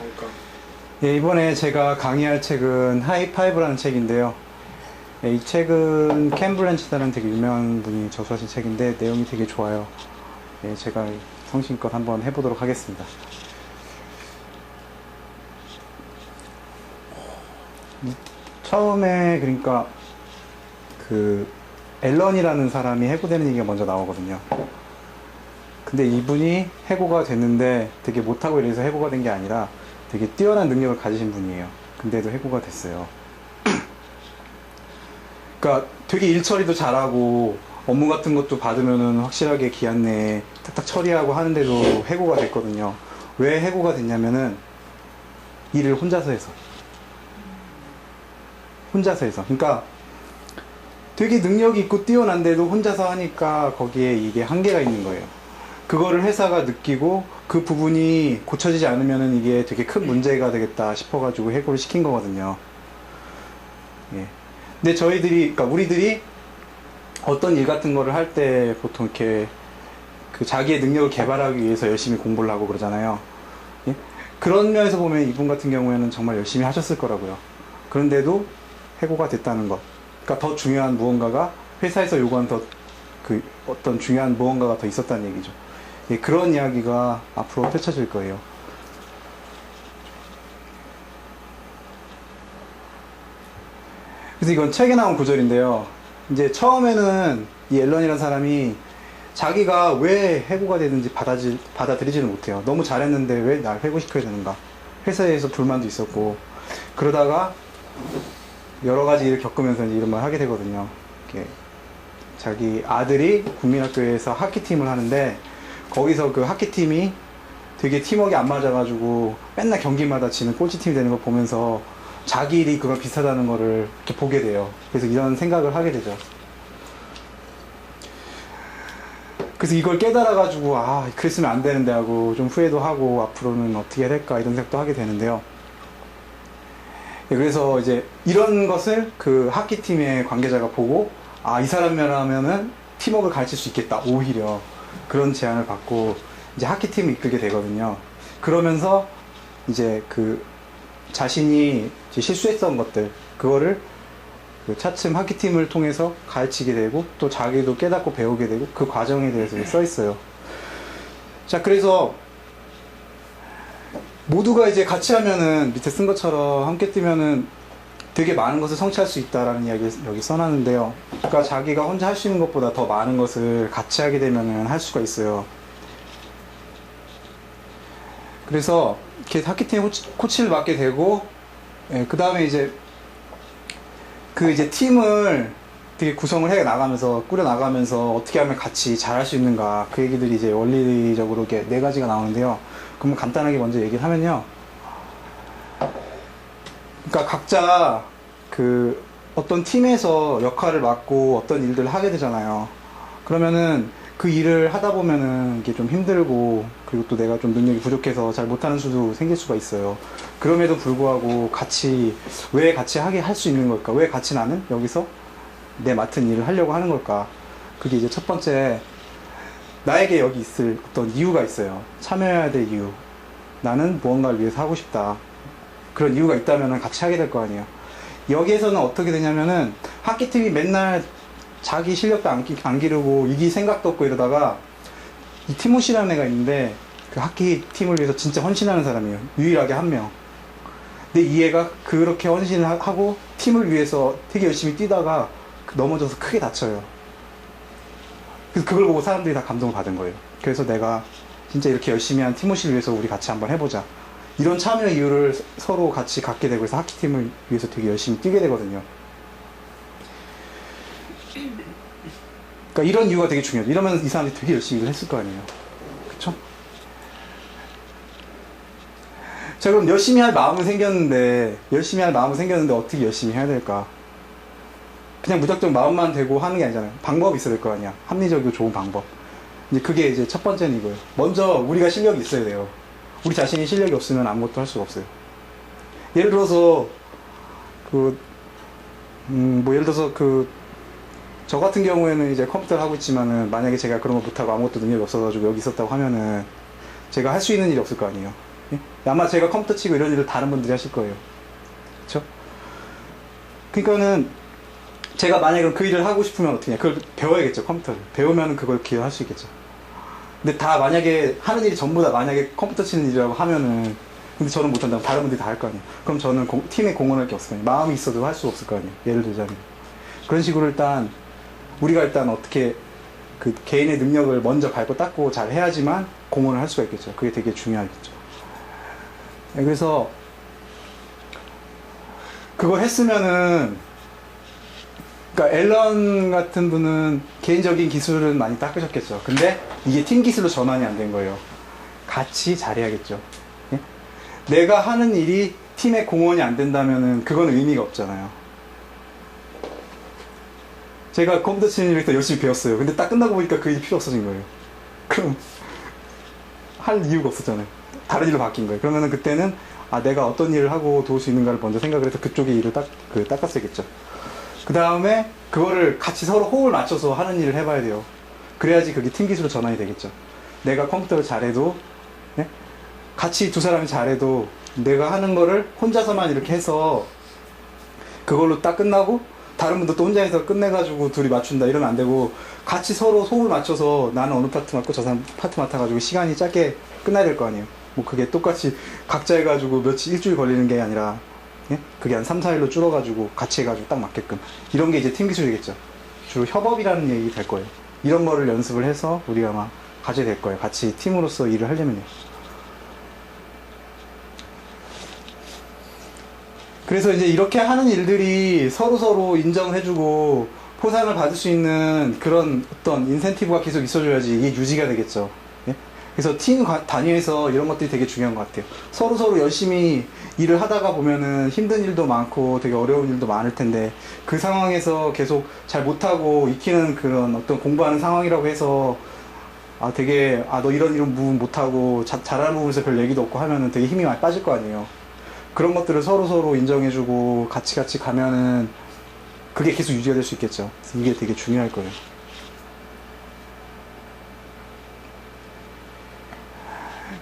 잠깐. 예, 이번에 제가 강의할 책은 하이파이브라는 책인데요. 예, 이 책은 캔 블렌치다는 되게 유명한 분이 저서하신 책인데 내용이 되게 좋아요. 예, 제가 성심껏 한번 해보도록 하겠습니다. 처음에 그러니까 그 앨런이라는 사람이 해고되는 얘기가 먼저 나오거든요. 근데 이분이 해고가 됐는데 되게 못하고 이래서 해고가 된 게 아니라 되게 뛰어난 능력을 가지신 분이에요. 근데도 해고가 됐어요. 그러니까 되게 일 처리도 잘하고 업무 같은 것도 받으면은 확실하게 기한 내에 탁탁 처리하고 하는데도 해고가 됐거든요. 왜 해고가 됐냐면은 일을 혼자서 해서. 혼자서 해서. 그러니까 되게 능력이 있고 뛰어난데도 혼자서 하니까 거기에 이게 한계가 있는 거예요. 그거를 회사가 느끼고 그 부분이 고쳐지지 않으면은 이게 되게 큰 문제가 되겠다 싶어가지고 해고를 시킨 거거든요. 예. 근데 저희들이, 그러니까 우리들이 어떤 일 같은 거를 할 때 보통 이렇게 그 자기의 능력을 개발하기 위해서 열심히 공부를 하고 그러잖아요. 예? 그런 면에서 보면 이분 같은 경우에는 정말 열심히 하셨을 거라고요. 그런데도 해고가 됐다는 것. 그러니까 더 중요한 무언가가 회사에서 요구한 더 그 어떤 중요한 무언가가 더 있었다는 얘기죠. 예, 그런 이야기가 앞으로 펼쳐질 거예요. 그래서 이건 책에 나온 구절인데요. 이제 처음에는 이 앨런이라는 사람이 자기가 왜 해고가 되는지 받아지, 받아들이지는 못해요. 너무 잘했는데 왜 날 해고시켜야 되는가. 회사에서 불만도 있었고. 그러다가 여러 가지 일을 겪으면서 이제 이런 말 하게 되거든요. 자기 아들이 국민학교에서 하키팀을 하는데 거기서 그 하키 팀이 되게 팀워크가 안 맞아가지고 맨날 경기마다 지는 꼴찌팀이 되는 걸 보면서 자기 일이 그걸 비슷하다는 거를 이렇게 보게 돼요. 그래서 이런 생각을 하게 되죠. 그래서 이걸 깨달아가지고 아 그랬으면 안 되는데 하고 좀 후회도 하고 앞으로는 어떻게 해야 될까 이런 생각도 하게 되는데요. 예, 그래서 이제 이런 것을 그 하키팀의 관계자가 보고 아 이 사람이라면은 팀워크를 가르칠 수 있겠다 오히려 그런 제안을 받고 이제 하키 팀을 이끌게 되거든요. 그러면서 이제 그 자신이 이제 실수했던 것들 그거를 그 차츰 하키 팀을 통해서 가르치게 되고 또 자기도 깨닫고 배우게 되고 그 과정에 대해서 써 있어요. 자 그래서 모두가 이제 같이 하면은 밑에 쓴 것처럼 함께 뛰면은 되게 많은 것을 성취할 수 있다라는 이야기 여기 써놨는데요. 그러니까 자기가 혼자 할 수 있는 것보다 더 많은 것을 같이 하게 되면은 할 수가 있어요. 그래서 이렇게 코치- 코치를 맡게 되고, 그 다음에 이제 그 이제 팀을 되게 구성을 해 나가면서 꾸려 나가면서 어떻게 하면 같이 잘할 수 있는가 그 얘기들이 이제 원리적으로 이렇게 네 가지가 나오는데요. 그러면 간단하게 먼저 얘기를 하면요. 그러니까 각자 그 어떤 팀에서 역할을 맡고 어떤 일들을 하게 되잖아요. 그러면은 그 일을 하다 보면은 이게 좀 힘들고 그리고 또 내가 좀 능력이 부족해서 잘 못하는 수도 생길 수가 있어요. 그럼에도 불구하고 같이 왜 같이 하게 할 수 있는 걸까? 왜 같이 나는 여기서 내 맡은 일을 하려고 하는 걸까? 그게 이제 첫 번째 나에게 여기 있을 어떤 이유가 있어요. 참여해야 될 이유. 나는 무언가를 위해서 하고 싶다. 그런 이유가 있다면 같이 하게 될 거 아니에요. 여기에서는 어떻게 되냐면은 학기 팀이 맨날 자기 실력도 안, 기- 안 기르고 이길 생각도 없고 이러다가 이 티모시라는 애가 있는데 그 학기 팀을 위해서 진짜 헌신하는 사람이에요. 유일하게 한 명. 근데 이 애가 그렇게 헌신을 하- 하고 팀을 위해서 되게 열심히 뛰다가 그 넘어져서 크게 다쳐요. 그래서 그걸 보고 사람들이 다 감동을 받은 거예요. 그래서 내가 진짜 이렇게 열심히 한 티모시를 위해서 우리 같이 한번 해보자. 이런 참여 이유를 서- 서로 같이 갖게 되고 해서 하키팀을 위해서 되게 열심히 뛰게 되거든요. 그러니까 이런 이유가 되게 중요해요. 이러면 이 사람들이 되게 열심히 일을 했을 거 아니에요. 그쵸? 자, 그럼 열심히 할 마음은 생겼는데, 열심히 할 마음은 생겼는데 어떻게 열심히 해야 될까? 그냥 무작정 마음만 되고 하는 게 아니잖아요. 방법이 있어야 될 거 아니야. 합리적이고 좋은 방법. 이제 그게 이제 첫 번째는 이거예요. 먼저 우리가 실력이 있어야 돼요. 우리 자신이 실력이 없으면 아무것도 할 수가 없어요. 예를 들어서, 그, 음, 뭐 예를 들어서 그, 저 같은 경우에는 이제 컴퓨터를 하고 있지만은 만약에 제가 그런 거 못하고 아무것도 능력이 없어가지고 여기 있었다고 하면은 제가 할 수 있는 일이 없을 거 아니에요. 예? 아마 제가 컴퓨터 치고 이런 일을 다른 분들이 하실 거예요. 그쵸? 그러니까는 제가 만약에 그 일을 하고 싶으면 어떻게 해? 그걸 배워야겠죠, 컴퓨터를. 배우면 그걸 기여할 수 있겠죠. 근데 다 만약에 하는 일이 전부 다 만약에 컴퓨터 치는 일이라고 하면은 근데 저는 못한다고 다른 분들이 다 할 거 아니에요. 그럼 저는 공- 팀에 공헌할 게 없을 거 아니에요. 마음이 있어도 할 수 없을 거 아니에요. 예를 들자면. 그런 식으로 일단 우리가 일단 어떻게 그 개인의 능력을 먼저 밟고 닦고 잘 해야지만 공헌을 할 수가 있겠죠. 그게 되게 중요하겠죠. 네, 그래서 그걸 했으면은 그러니까 앨런 같은 분은 개인적인 기술은 많이 닦으셨겠죠. 근데 이게 팀 기술로 전환이 안 된 거예요. 같이 잘해야겠죠. 예? 내가 하는 일이 팀의 공헌이 안 된다면은 그건 의미가 없잖아요. 제가 컴퓨터 치는 더 열심히 배웠어요. 근데 딱 끝나고 보니까 그 일이 필요 없어진 거예요. 그럼 할 이유가 없었잖아요. 다른 일로 바뀐 거예요. 그러면은 그때는 아 내가 어떤 일을 하고 도울 수 있는가를 먼저 생각을 해서 그쪽의 일을 딱 그 닦았어야겠죠. 그 다음에 그거를 같이 서로 호흡을 맞춰서 하는 일을 해봐야 돼요. 그래야지 그게 팀 기술로 전환이 되겠죠. 내가 컴퓨터를 잘해도 예? 같이 두 사람이 잘해도 내가 하는 거를 혼자서만 이렇게 해서 그걸로 딱 끝나고 다른 분도 또 혼자 해서 끝내가지고 둘이 맞춘다 이러면 안 되고 같이 서로 호흡을 맞춰서 나는 어느 파트 맡고 저 사람 파트 맡아가지고 시간이 짧게 끝나야 될 거 아니에요. 뭐 그게 똑같이 각자 해가지고 며칠 일주일 걸리는 게 아니라 예? 그게 한 3, 4일로 줄어가지고 같이 해가지고 딱 맞게끔 이런 게 이제 팀 기술이겠죠. 주로 협업이라는 얘기 될 거예요. 이런 거를 연습을 해서 우리가 아마 가져야 될 거예요. 같이 팀으로서 일을 하려면요. 그래서 이제 이렇게 하는 일들이 서로 서로 인정을 해주고 포상을 받을 수 있는 그런 어떤 인센티브가 계속 있어줘야지 이게 유지가 되겠죠. 예? 그래서 팀 과- 단위에서 이런 것들이 되게 중요한 것 같아요. 서로 서로 열심히 일을 하다가 보면은 힘든 일도 많고 되게 어려운 일도 많을 텐데 그 상황에서 계속 잘 못하고 익히는 그런 어떤 공부하는 상황이라고 해서 아 되게 아 너 이런 이런 부분 못하고 자- 잘하는 부분에서 별 얘기도 없고 하면은 되게 힘이 많이 빠질 거 아니에요. 그런 것들을 서로 서로 인정해주고 같이 같이 가면은 그게 계속 유지가 될 수 있겠죠. 이게 되게 중요할 거예요.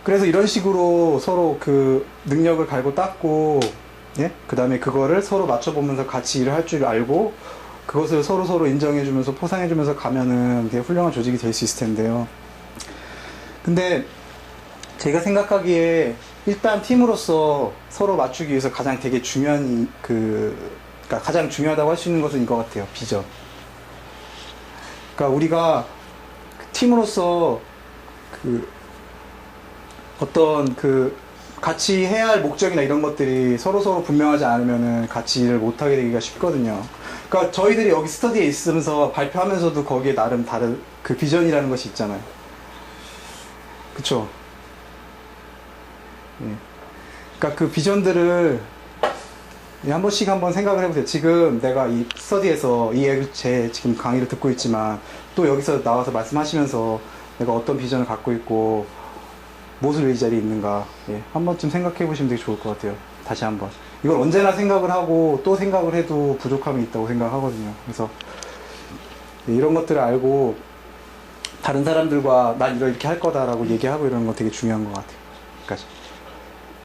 그래서 이런 식으로 서로 그 능력을 갈고 닦고, 예? 그 다음에 그거를 서로 맞춰 보면서 같이 일을 할 줄 알고, 그것을 서로 서로 인정해 주면서 포상해 주면서 가면은 되게 훌륭한 조직이 될 수 있을 텐데요. 근데 제가 생각하기에 일단 팀으로서 서로 맞추기 위해서 가장 되게 중요한 이- 그 그러니까 가장 중요하다고 할 수 있는 것은 이거 같아요 비전. 그러니까 우리가 그 팀으로서 그 어떤 그 같이 해야 할 목적이나 이런 것들이 서로 서로 분명하지 않으면은 같이 일을 못 하게 되기가 쉽거든요. 그러니까 저희들이 여기 스터디에 있으면서 발표하면서도 거기에 나름 다른 그 비전이라는 것이 있잖아요. 그쵸? 예. 그러니까 그 비전들을 예, 한 번씩 한번 생각을 해보세요. 지금 내가 이 스터디에서 이 애- 제 지금 강의를 듣고 있지만 또 여기서 나와서 말씀하시면서 내가 어떤 비전을 갖고 있고 무엇을 위해 이 자리에 있는가 예, 한 번쯤 생각해 보시면 되게 좋을 것 같아요. 다시 한번 이걸 언제나 생각을 하고 또 생각을 해도 부족함이 있다고 생각하거든요. 그래서 예, 이런 것들을 알고 다른 사람들과 난 이렇게 할 거다라고 얘기하고 이러는 거 되게 중요한 것 같아요. 여기까지.